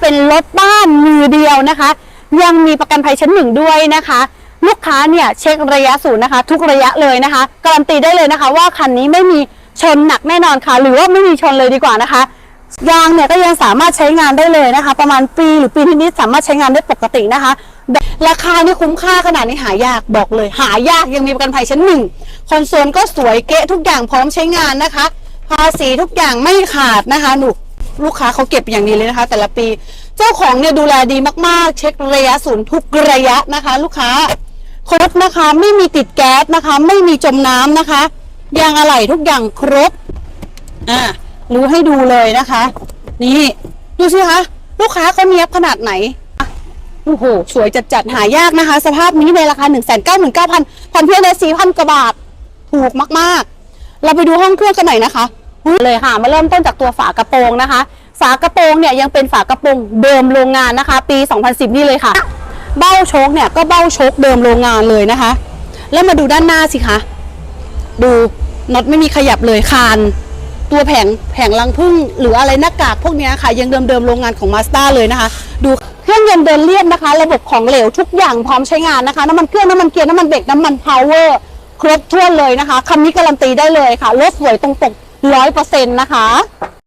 เป็นรถบ้านมือเดียวนะคะ ยังมีประกันภัยชั้นหนึ่งด้วยนะคะ ลูกค้าเนี่ยเช็คระยะศูนย์นะคะ ทุกระยะเลยนะคะ การันตีได้เลยนะคะ ว่าคันนี้ไม่มีชนหนักแน่นอนค่ะ หรือว่าไม่มีชนเลยดีกว่านะคะยางเนี่ยก็ยังสามารถใช้งานได้เลยนะคะ ประมาณปีหรือปีนิดๆสามารถใช้งานได้ปกตินะคะ ราคานี่คุ้มค่าขนาดนี้หายากบอกเลย หายากยังมีประกันภัยชั้นหนึ่งคอนโซลก็สวยเก๊ะทุกอย่างพร้อมใช้งานนะคะ ภาษีทุกอย่างไม่ขาดนะคะหนู ลูกค้าเขาเก็บอย่างดีเลยนะคะ แต่ละปี เจ้าของเนี่ยดูแลดีมากๆ เช็คระยะศูนย์ทุกระยะนะคะ ลูกค้าครบนะคะ ไม่มีติดแก๊สนะคะ ไม่มีจมน้ำนะคะยางอะไหล่ทุกอย่างครบอ่ารู้ให้ดูเลยนะคะ นี่ดูสิคะลูกค้าเขาเนี้ยขนาดไหนโอ้โหสวยจัดจัดๆหายากนะคะ สภาพนี้ในราคา 1 9 9 9 0 0 0พันเพียงใน4,000กว่าบาทถูกมากๆ เราไปดูห้องเครื่องกันหน่อยนะคะ เลยค่ะ มาเริ่มต้นจากตัวฝากระโปรงนะคะ ฝากระโปรงเนี่ยยังเป็นฝากระโปรงเดิมโรงงานนะคะ ปี 2010 นี่เลยค่ะ เบ้าโชคเนี่ยก็เบ้าโชคเดิมโรงงานเลยนะคะ แล้วมาดูด้านหน้าสิคะดูน็อตไม่มีขยับเลยคานตัวแผงแผงรังพึ่งหรืออะไรหน้ากากพวกนี้ค่ะยังเดิมๆโรงงานของมาส d a เลยนะคะ ดูเครื่องยนต์เดินเรียบนะคะ ระบบของเหลวทุกอย่างพร้อมใช้งานนะคะ น้ำมันเครื่องน้ำมันเกียร์น้ำมันเบรกน้ำมันพาวเวอร์ ครบถ้วนเลยนะคะคันนี้การันตีได้เลยค่ะรถสวยตรงปกร้อยเปอร์เซ็นต์นะคะ